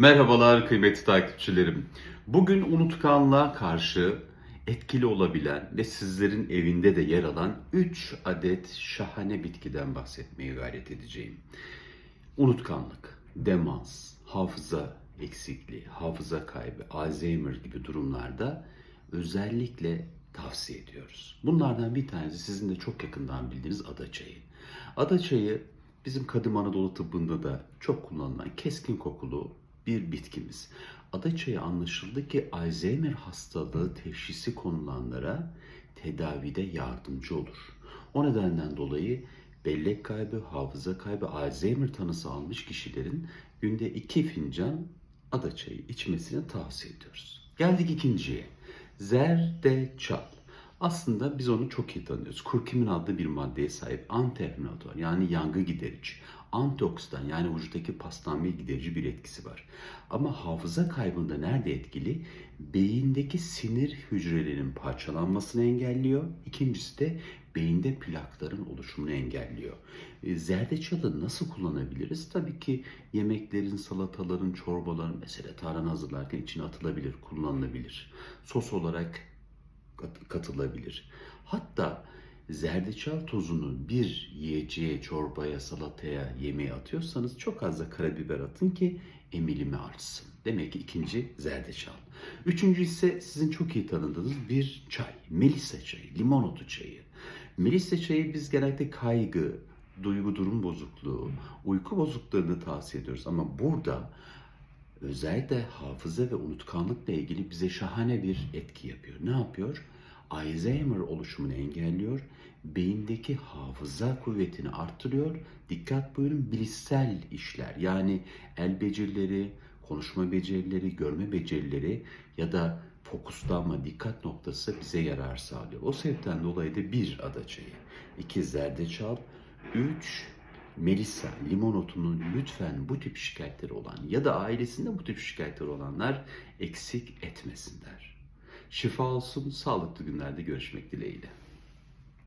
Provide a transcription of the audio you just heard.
Merhabalar kıymetli takipçilerim. Bugün unutkanlığa karşı etkili olabilen ve sizlerin evinde de yer alan 3 adet şahane bitkiden bahsetmeye gayret edeceğim. Unutkanlık, demans, hafıza eksikliği, hafıza kaybı, Alzheimer gibi durumlarda özellikle tavsiye ediyoruz. Bunlardan bir tanesi sizin de çok yakından bildiğiniz ada çayı. Ada çayı bizim Kadim Anadolu tıbbında da çok kullanılan keskin kokulu bir bitkimiz. Ada çayı anlaşıldı ki Alzheimer hastalığı teşhisi konulanlara tedavide yardımcı olur. O nedenden dolayı bellek kaybı, hafıza kaybı, Alzheimer tanısı almış kişilerin günde iki fincan ada çayı içmesini tavsiye ediyoruz. Geldik ikinciye. Zerdeçal. Aslında biz onu çok iyi tanıyoruz. Kurkumin adlı bir maddeye sahip anti-inflamatuar yani yangı giderici, antioksidan yani vücuttaki paslanmayı giderici bir etkisi var. Ama hafıza kaybında nerede etkili? Beyindeki sinir hücrelerinin parçalanmasını engelliyor. İkincisi de beyinde plakların oluşumunu engelliyor. E, Zerdeçalı nasıl kullanabiliriz? Tabii ki yemeklerin, salataların, çorbaların mesela tarhana hazırlarken içine atılabilir, kullanılabilir. Sos olarak katılabilir. Hatta zerdeçal tozunu bir yiyeceğe, çorbaya, salataya, yemeğe atıyorsanız çok az da karabiber atın ki emilimi artsın. Demek ki ikinci zerdeçal. Üçüncü ise sizin çok iyi tanıdığınız bir çay. Melisa çayı, limon otu çayı. Melisa çayı biz genellikle kaygı, duygu durum bozukluğu, uyku bozukluğunu tavsiye ediyoruz. Ama burada özellikle hafıza ve unutkanlıkla ilgili bize şahane bir etki yapıyor. Ne yapıyor? Alzheimer oluşumunu engelliyor, beyindeki hafıza kuvvetini arttırıyor. Dikkat buyurun bilişsel işler yani el becerileri, konuşma becerileri, görme becerileri ya da fokuslanma, dikkat noktası bize yarar sağlıyor. O sebepten dolayı da bir ada çayı, iki zerdeçal, üç Melisa, limon otunun lütfen bu tip şikayetleri olan ya da ailesinde bu tip şikayetleri olanlar eksik etmesinler. Şifa olsun, sağlıklı günlerde görüşmek dileğiyle.